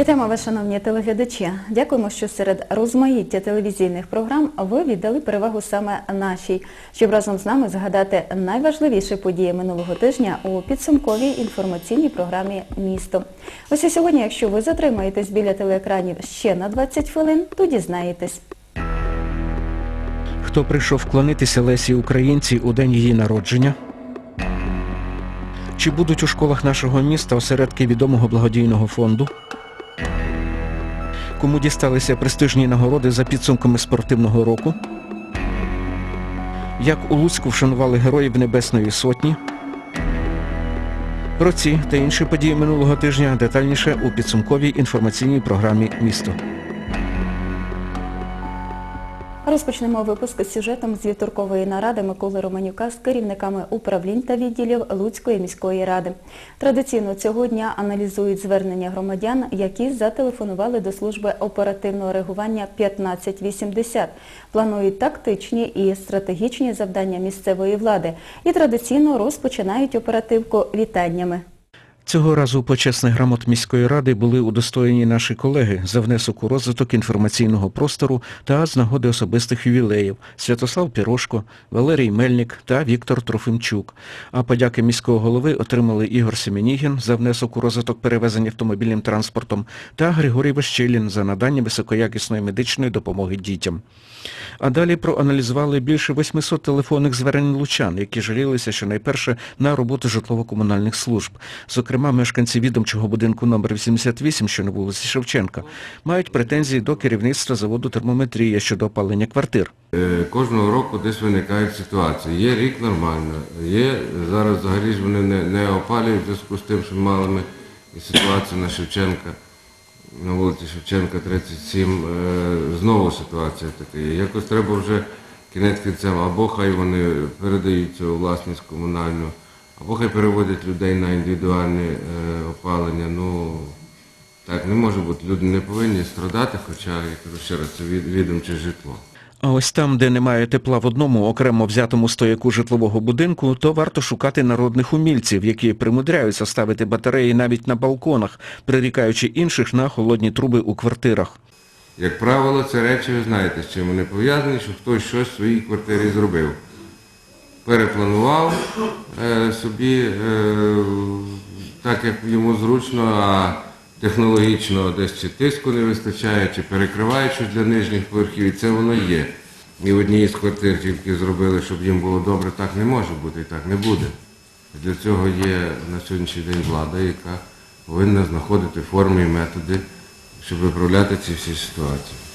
Вітаємо вас, шановні телеглядачі. Дякуємо, що серед розмаїття телевізійних програм ви віддали перевагу саме нашій, щоб разом з нами згадати найважливіші події минулого тижня у підсумковій інформаційній програмі Місто. Ось і сьогодні, якщо ви затримаєтесь біля телеекранів ще на 20 хвилин, то дізнаєтесь. Хто прийшов вклонитися Лесі Українці у день її народження? Чи будуть у школах нашого міста осередки відомого благодійного фонду? Кому дісталися престижні нагороди за підсумками спортивного року? Як у Луцьку вшанували героїв Небесної Сотні? Про ці та інші події минулого тижня детальніше у підсумковій інформаційній програмі Місто. Розпочнемо випуск з сюжетом з вівторкової наради Миколи Романюка з керівниками управлінь та відділів Луцької міської ради. Традиційно цього дня аналізують звернення громадян, які зателефонували до служби оперативного реагування 1580. Планують тактичні і стратегічні завдання місцевої влади і традиційно розпочинають оперативку вітаннями. Цього разу почесних грамот міської ради були удостоєні наші колеги за внесок у розвиток інформаційного простору та з нагоди особистих ювілеїв Святослав Пірошко, Валерій Мельник та Віктор Трофимчук. А подяки міського голови отримали Ігор Семенігін за внесок у розвиток перевезень автомобільним транспортом та Григорій Ващелін за надання високоякісної медичної допомоги дітям. А далі проаналізували більше 800 телефонних звернень лучан, які жалілися, що найперше на роботу житлово-комунальних служб. Зокрема, мешканці відомчого будинку номер 88, що на вулиці Шевченка, мають претензії до керівництва заводу термометрія щодо опалення квартир. Е, Кожного року десь виникають ситуації. Є рік нормально, є зараз взагалі вони не, не опалюють в зв'язку з тим, що мали ми і ситуацію на Шевченка, на вулиці Шевченка 37. е, Знову ситуація така. Якось треба вже кінець кінцем, або хай вони передаються у власність комунальну, або хай переводять людей на індивідуальне опалення. Ну так не може бути. Люди не повинні страдати, хоча я кажу ще раз, це відомче житло. А ось там, де немає тепла в одному окремо взятому стояку житлового будинку, то варто шукати народних умільців, які примудряються ставити батареї навіть на балконах, прирікаючи інших на холодні труби у квартирах. Як правило, це речі, ви знаєте, з чим вони пов'язані, що хтось щось в своїй квартирі зробив. Перепланував е, собі е, так, як йому зручно, а технологічно десь чи тиску не вистачає, чи перекриває щось для нижніх поверхів, і це воно є. І в одній з квартир тільки зробили, щоб їм було добре, так не може бути і так не буде. Для цього є на сьогоднішній день влада, яка повинна знаходити форми і методи, щоб виправляти ці всі ситуації.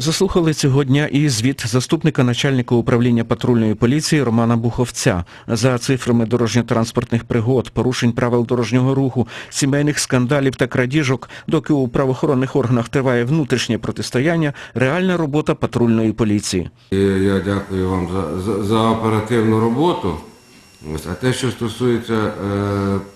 Заслухали цього дня і звіт заступника начальника управління патрульної поліції Романа Буховця. За цифрами дорожньо-транспортних пригод, порушень правил дорожнього руху, сімейних скандалів та крадіжок, доки у правоохоронних органах триває внутрішнє протистояння, реальна робота патрульної поліції. Я дякую вам за, за, за оперативну роботу. А те, що стосується е,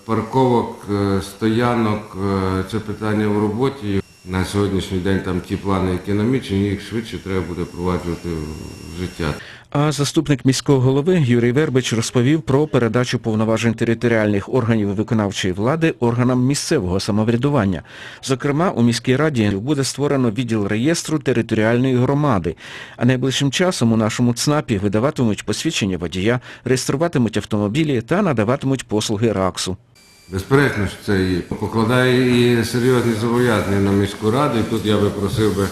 парковок, е, стоянок, е, це питання в роботі. На сьогоднішній день там ті плани, які намічені, їх швидше треба буде впроваджувати в життя. А заступник міського голови Юрій Вербич розповів про передачу повноважень територіальних органів виконавчої влади органам місцевого самоврядування. Зокрема, у міській раді буде створено відділ реєстру територіальної громади. А найближчим часом у нашому ЦНАПі видаватимуть посвідчення водія, реєструватимуть автомобілі та надаватимуть послуги РАКСу. Безперечно, що це і покладає і серйозні зобов'язання на міську раду. І тут я би просив би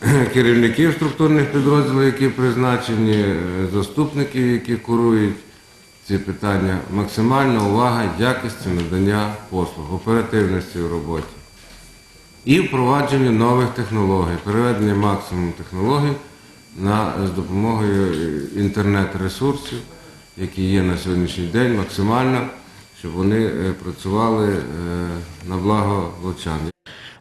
керівників структурних підрозділів, які призначені, е, заступників, які курують ці питання. Максимальна увага якості надання послуг, оперативності в роботі. І впровадження нових технологій, переведення максимум технологій на, з допомогою е, інтернет-ресурсів, які є на сьогоднішній день, максимально, щоб вони е, працювали е, на благо лучан.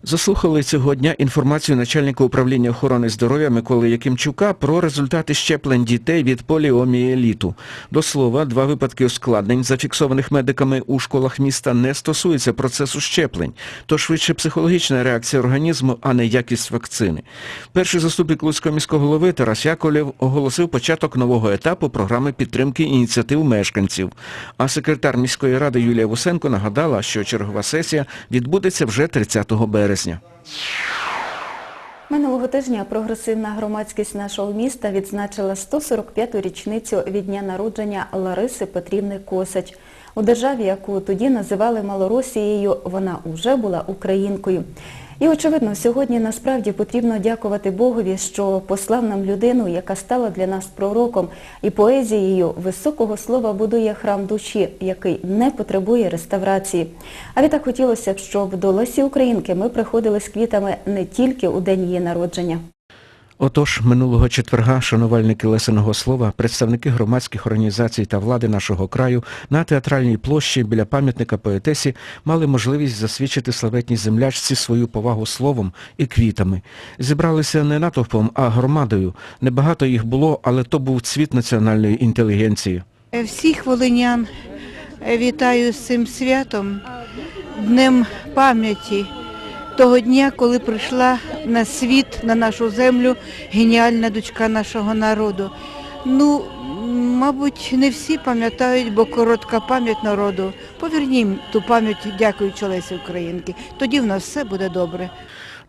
Заслухали цього дня інформацію начальника управління охорони здоров'я Миколи Якимчука про результати щеплень дітей від поліомієліту. До слова, два випадки ускладнень, зафіксованих медиками у школах міста, не стосуються процесу щеплень, то швидше психологічна реакція організму, а не якість вакцини. Перший заступник Луцького міського голови Тарас Яковлєв оголосив початок нового етапу програми підтримки ініціатив мешканців. А секретар міської ради Юлія Вусенко нагадала, що чергова сесія відбудеться вже 30 березня. Березня. Минулого тижня прогресивна громадськість нашого міста відзначила 145-ту річницю від дня народження Лариси Петрівни Косач. У державі, яку тоді називали Малоросією, вона уже була українкою. І, очевидно, сьогодні насправді потрібно дякувати Богові, що послав нам людину, яка стала для нас пророком і поезією високого слова будує храм душі, який не потребує реставрації. А відтак хотілося б, щоб до Лесі Українки ми приходили з квітами не тільки у день її народження. Отож, минулого четверга шанувальники Лесеного слова, представники громадських організацій та влади нашого краю на театральній площі біля пам'ятника поетесі мали можливість засвідчити славетній землячці свою повагу словом і квітами. Зібралися не натовпом, а громадою. Небагато їх було, але то був цвіт національної інтелігенції. Всіх волинян вітаю з цим святом, днем пам'яті того дня, коли прийшла на світ, на нашу землю геніальна дочка нашого народу. Ну, мабуть, не всі пам'ятають, бо коротка пам'ять народу. Повернімо ту пам'ять, дякуючи Лесі Українки. Тоді в нас все буде добре.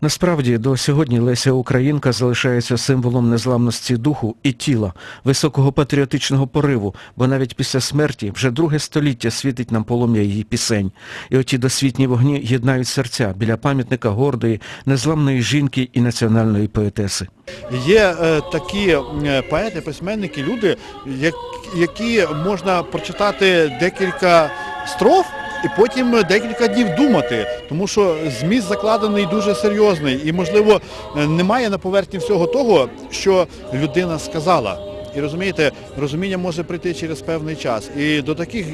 Насправді, до сьогодні Леся Українка залишається символом незламності духу і тіла, високого патріотичного пориву, бо навіть після смерті вже друге століття світить нам полум'я її пісень. І оті досвітні вогні єднають серця біля пам'ятника гордої, незламної жінки і національної поетеси. Є е, такі е, поети, письменники, люди, як- які можна прочитати декілька строф і потім декілька днів думати, тому що зміст закладений дуже серйозний і, можливо, е, немає на поверхні всього того, що людина сказала. І розумієте, розуміння може прийти через певний час. І до таких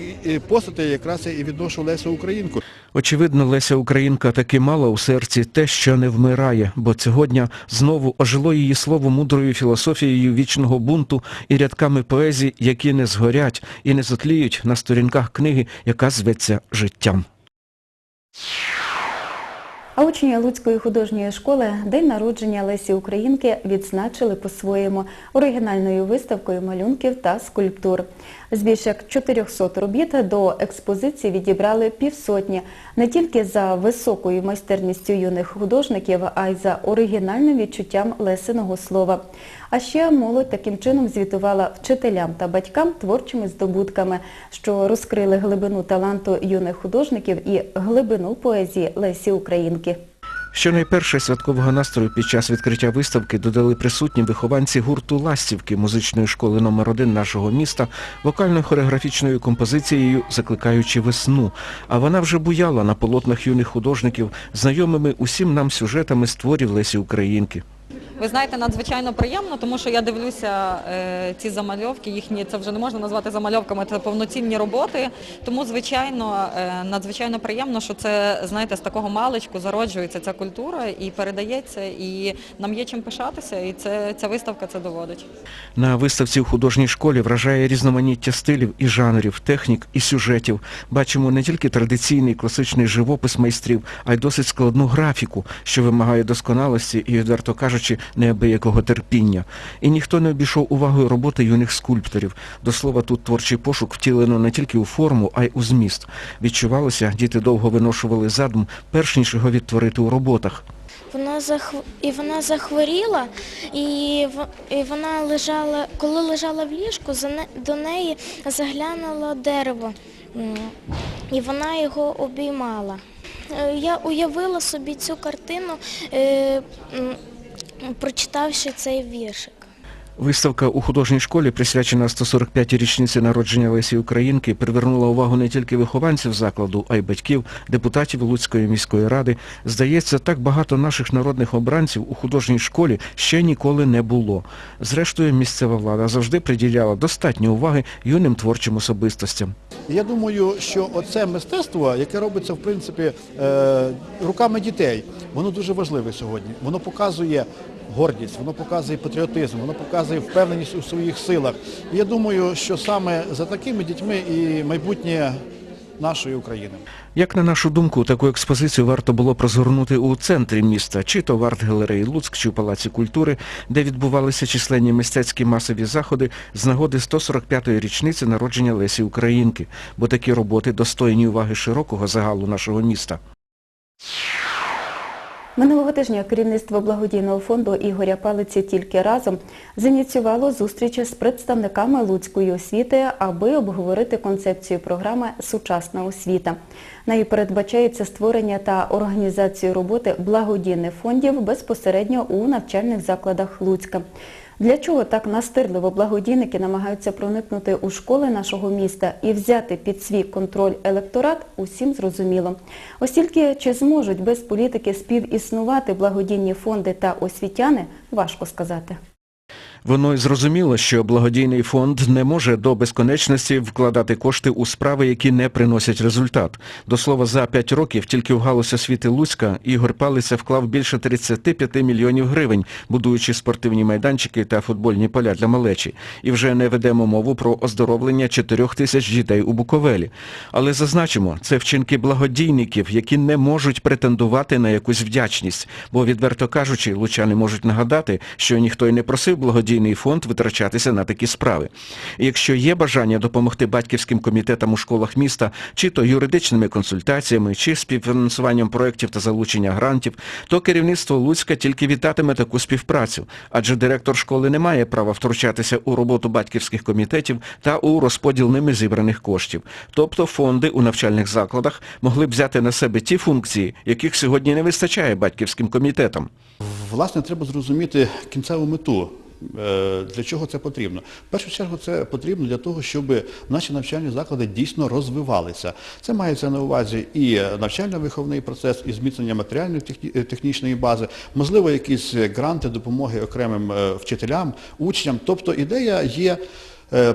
постатей якраз і відношу Лесю Українку. Очевидно, Леся Українка таки мала у серці те, що не вмирає, бо сьогодні знову ожило її слово мудрою філософією вічного бунту і рядками поезії, які не згорять і не затліють на сторінках книги, яка зветься життям. А учні Луцької художньої школи день народження Лесі Українки відзначили по-своєму оригінальною виставкою малюнків та скульптур. З більш як 400 робіт до експозиції відібрали півсотні не тільки за високою майстерністю юних художників, а й за оригінальним відчуттям Лесиного слова. А ще молодь таким чином звітувала вчителям та батькам творчими здобутками, що розкрили глибину таланту юних художників і глибину поезії Лесі Українки. Щонайперше святкового настрою під час відкриття виставки додали присутні вихованці гурту Ластівки музичної школи номер 1 нашого міста вокально-хореографічною композицією «Закликаючи весну». А вона вже буяла на полотнах юних художників, знайомими усім нам сюжетами з творів Лесі Українки. Ви знаєте, надзвичайно приємно, тому що я дивлюся е, ці замальовки, їхні це вже не можна назвати замальовками, це повноцінні роботи. Тому, звичайно, е, надзвичайно приємно, що це знаєте, з такого маличку зароджується ця культура і передається, і нам є чим пишатися, і це ця виставка це доводить. На виставці у художній школі вражає різноманіття стилів і жанрів, технік і сюжетів. Бачимо не тільки традиційний класичний живопис майстрів, а й досить складну графіку, що вимагає досконалості і, відверто кажучи, неабиякого терпіння. І ніхто не обійшов увагою роботи юних скульпторів. До слова, тут творчий пошук втілено не тільки у форму, а й у зміст. Відчувалося, діти довго виношували задум, перш ніж його відтворити у роботах. Вона захв... і вона захворіла, і, в... і вона лежала, коли лежала в ліжку, не... до неї заглянуло дерево, і вона його обіймала. Е, Я уявила собі цю картину, е, прочитавши цей віршик. Виставка у художній школі, присвячена 145-й річниці народження Лесі Українки, привернула увагу не тільки вихованців закладу, а й батьків, депутатів Луцької міської ради. Здається, так багато наших народних обранців у художній школі ще ніколи не було. Зрештою, місцева влада завжди приділяла достатньо уваги юним творчим особистостям. Я думаю, що оце мистецтво, яке робиться в принципі е, руками дітей, воно дуже важливе сьогодні. Воно показує гордість, воно показує патріотизм, воно показує впевненість у своїх силах. Я думаю, що саме за такими дітьми і майбутнє нашої України. Як на нашу думку, таку експозицію варто було прозгорнути у центрі міста, чи то в арт-галереї Луцьк, чи в Палаці культури, де відбувалися численні мистецькі масові заходи з нагоди 145-ї річниці народження Лесі Українки, бо такі роботи достойні уваги широкого загалу нашого міста. Минулого тижня керівництво благодійного фонду Ігоря Палиці «Тільки разом» зініціювало зустріч з представниками Луцької освіти, аби обговорити концепцію програми «Сучасна освіта». Нею передбачається створення та організацію роботи благодійних фондів безпосередньо у навчальних закладах Луцька. Для чого так настирливо благодійники намагаються проникнути у школи нашого міста і взяти під свій контроль електорат, усім зрозуміло. Ось тільки чи зможуть без політики співіснувати благодійні фонди та освітяни, важко сказати. Воно й зрозуміло, що благодійний фонд не може до безконечності вкладати кошти у справи, які не приносять результат. До слова, за 5 років тільки в галузь освіти Луцька Ігор Палиця вклав більше 35 мільйонів гривень, будуючи спортивні майданчики та футбольні поля для малечі. І вже не ведемо мову про оздоровлення 4 тисяч дітей у Буковелі. Але зазначимо, це вчинки благодійників, які не можуть претендувати на якусь вдячність. Бо, відверто кажучи, лучани можуть нагадати, що ніхто й не просив благодійний фонд витрачатися на такі справи. Якщо є бажання допомогти батьківським комітетам у школах міста, чи то юридичними консультаціями, чи співфінансуванням проєктів та залучення грантів, то керівництво Луцька тільки вітатиме таку співпрацю, адже директор школи не має права втручатися у роботу батьківських комітетів та у розподіл ними зібраних коштів. Тобто фонди у навчальних закладах могли б взяти на себе ті функції, яких сьогодні не вистачає батьківським комітетам. Власне, треба зрозуміти кінцеву мету. Е, Для чого це потрібно? В першу чергу це потрібно для того, щоб наші навчальні заклади дійсно розвивалися. Це мається на увазі і навчально-виховний процес, і зміцнення матеріальної технічної бази, можливо, якісь гранти, допомоги окремим е, вчителям, учням. Тобто ідея є е,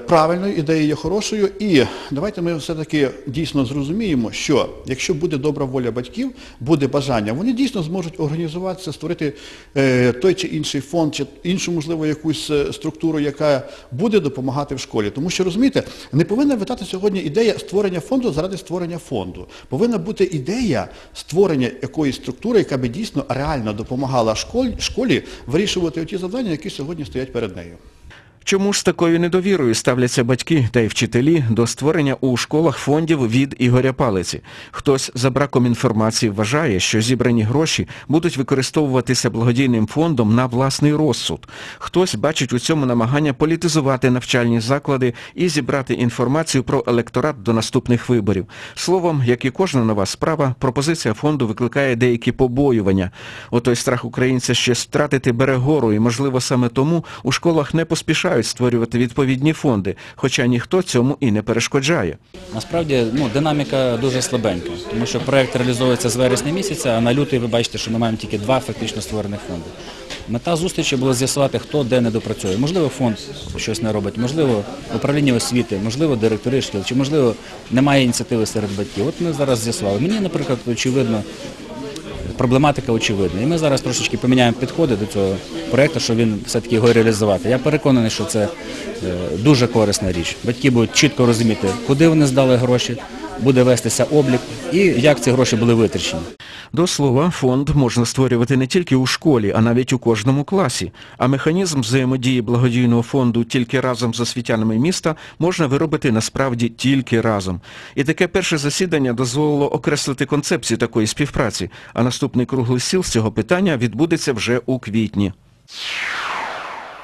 правильною, ідея є хорошою. І давайте ми все-таки дійсно зрозуміємо, що якщо буде добра воля батьків, буде бажання, вони дійсно зможуть організуватися, створити е, той чи інший фонд, чи іншу, можливо, якусь е, структуру, яка буде допомагати в школі. Тому що, розумієте, не повинна витати сьогодні ідея створення фонду заради створення фонду. Повинна бути ідея створення якоїсь структури, яка би дійсно реально допомагала школі вирішувати ті завдання, які сьогодні стоять перед нею. Чому ж з такою недовірою ставляться батьки та й вчителі до створення у школах фондів від Ігоря Палиці? Хтось за браком інформації вважає, що зібрані гроші будуть використовуватися благодійним фондом на власний розсуд. Хтось бачить у цьому намагання політизувати навчальні заклади і зібрати інформацію про електорат до наступних виборів. Словом, як і кожна нова справа, пропозиція фонду викликає деякі побоювання. Отой страх українця ще втратити бере гору, і, можливо, саме тому у школах не поспішають створювати відповідні фонди, хоча ніхто цьому і не перешкоджає. Насправді ну, динаміка дуже слабенька, тому що проект реалізовується з вересня місяця, а на лютий ви бачите, що ми маємо тільки два фактично створених фонди. Мета зустрічі була з'ясувати, хто де не допрацює. Можливо, фонд щось не робить, можливо, управління освіти, можливо, директори шкіл, чи можливо немає ініціативи серед батьків. От ми зараз з'ясували. Мені, наприклад, очевидно, проблематика очевидна. І ми зараз трошечки поміняємо підходи до цього проєкту, щоб він все-таки його реалізувати. Я переконаний, що це е, дуже корисна річ. Батьки будуть чітко розуміти, куди вони здали гроші, буде вестися облік і як ці гроші були витрачені. До слова, фонд можна створювати не тільки у школі, а навіть у кожному класі. А механізм взаємодії благодійного фонду тільки разом з освітянами міста можна виробити насправді тільки разом. І таке перше засідання дозволило окреслити концепцію такої співпраці, а наступний круглий сіл з цього питання відбудеться вже у квітні.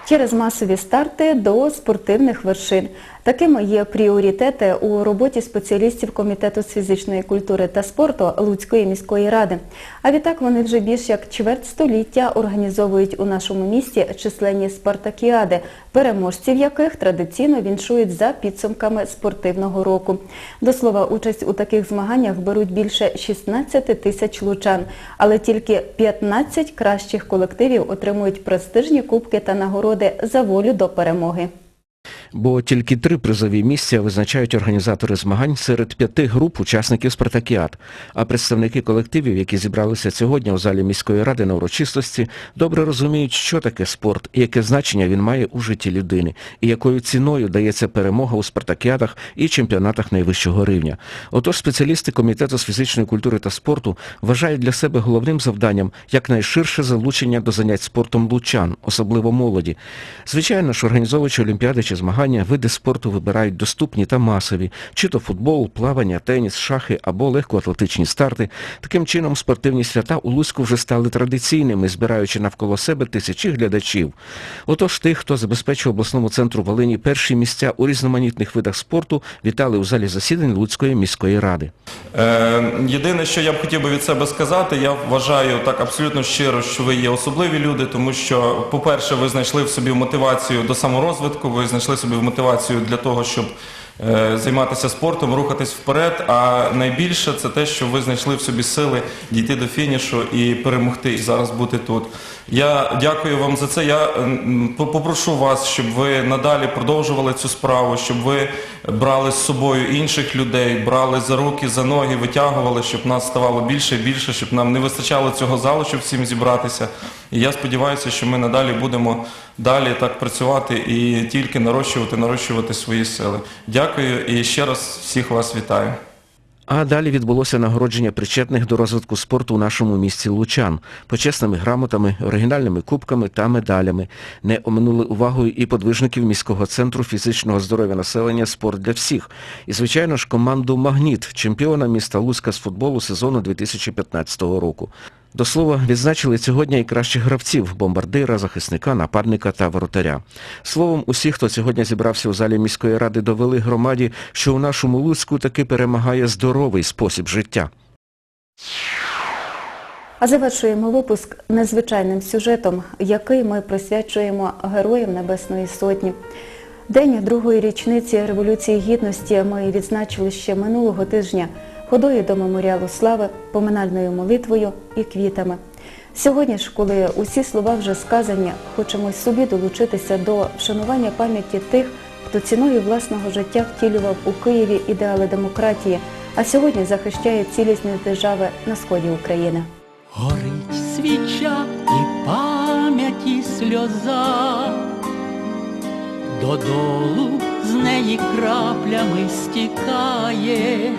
Через масові старти до спортивних вершин. Такими є пріоритети у роботі спеціалістів Комітету з фізичної культури та спорту Луцької міської ради. А відтак вони вже більш як чверть століття організовують у нашому місті численні спартакіади, переможців яких традиційно віншують за підсумками спортивного року. До слова, участь у таких змаганнях беруть більше 16 тисяч лучан, але тільки 15 кращих колективів отримують престижні кубки та нагороди за волю до перемоги. Бо тільки три призові місця визначають організатори змагань серед п'яти груп учасників спартакіад. А представники колективів, які зібралися сьогодні у залі міської ради на урочистості, добре розуміють, що таке спорт яке значення він має у житті людини, і якою ціною дається перемога у спартакіадах і чемпіонатах найвищого рівня. Отож спеціалісти Комітету з фізичної культури та спорту вважають для себе головним завданням якнайширше залучення до занять спортом лучан, особливо молоді. Звичайно ж, організовуючи олімпіади чи змагання, види спорту вибирають доступні та масові, чи то футбол, плавання, теніс, шахи або легкоатлетичні старти. Таким чином, спортивні свята у Луцьку вже стали традиційними, збираючи навколо себе тисячі глядачів. Отож тих, хто забезпечив обласному центру Волині перші місця у різноманітних видах спорту, вітали у залі засідань Луцької міської ради. Е, Єдине, що я б хотів би від себе сказати, я вважаю так абсолютно щиро, що ви є особливі люди, тому що, по-перше, ви знайшли в собі мотивацію до саморозвитку, ви знайшли собі мотивацію для того, щоб е, займатися спортом, рухатись вперед. А найбільше це те, що ви знайшли в собі сили дійти до фінішу і перемогти, і зараз бути тут. Я дякую вам за це. Я попрошу вас, щоб ви надалі продовжували цю справу, щоб ви брали з собою інших людей, брали за руки, за ноги, витягували, щоб нас ставало більше і більше, щоб нам не вистачало цього залу, щоб всім зібратися. І я сподіваюся, що ми надалі будемо далі так працювати і тільки нарощувати, нарощувати свої сили. Дякую і ще раз всіх вас вітаю. А далі відбулося нагородження причетних до розвитку спорту у нашому місті Лучан почесними грамотами, оригінальними кубками та медалями. Не оминули увагою і подвижників міського центру фізичного здоров'я населення Спорт для всіх. І, звичайно ж, команду Магніт, чемпіона міста Луцька з футболу сезону 2015 року. До слова, відзначили цього дня і кращих гравців – бомбардира, захисника, нападника та воротаря. Словом, усі, хто сьогодні зібрався у залі міської ради, довели громаді, що у нашому Луцьку таки перемагає здоровий спосіб життя. А завершуємо випуск незвичайним сюжетом, який ми присвячуємо Героям Небесної Сотні. День другої річниці Революції Гідності ми відзначили ще минулого тижня ходою до меморіалу слави, поминальною молитвою і квітами. Сьогодні ж, коли усі слова вже сказані, хочемо собі долучитися до вшанування пам'яті тих, хто ціною власного життя втілював у Києві ідеали демократії, а сьогодні захищає цілісність держави на сході України. Горить свіча і пам'яті сльоза, додолу з неї краплями стікає,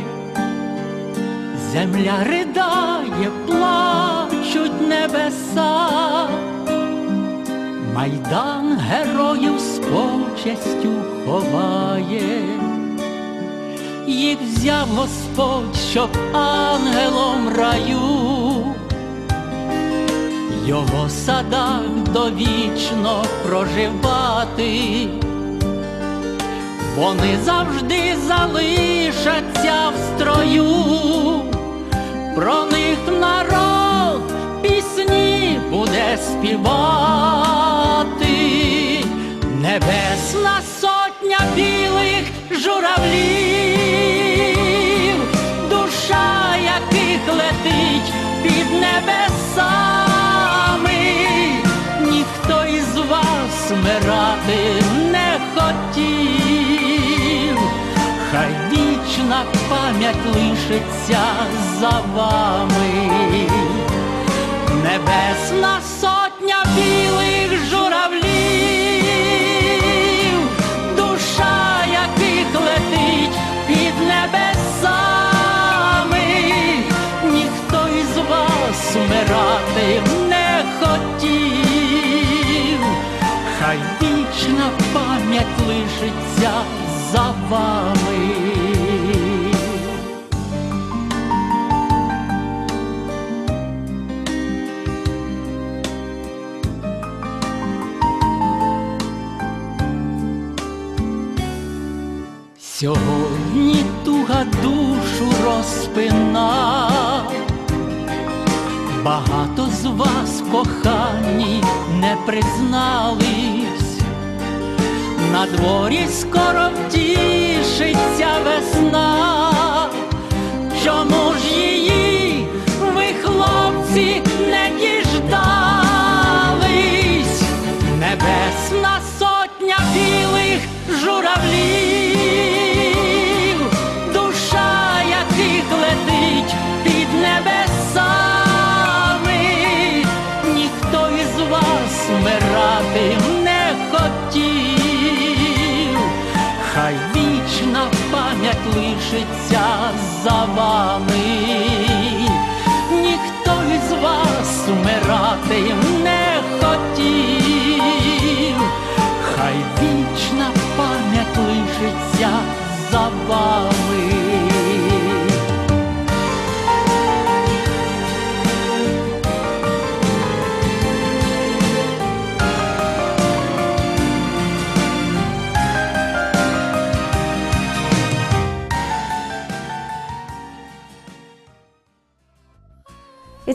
земля ридає, плачуть небеса, майдан героїв з почестю ховає. Їх взяв Господь, щоб ангелом раю, його садах довічно проживати, вони завжди залишаться в строю, про них народ пісні буде співати, небесна сотня білих журавлів, душа яких летить під небесами, ніхто із вас вмирати вічна пам'ять лишиться за вами. Небесна сотня білих журавлів, душа яких летить під небесами, ніхто із вас вмирати не хотів, хай вічна пам'ять лишиться за вами. Сьогодні туга душу розпина, багато з вас кохані не признались, на дворі скоро втішиться весна, чому пам'ять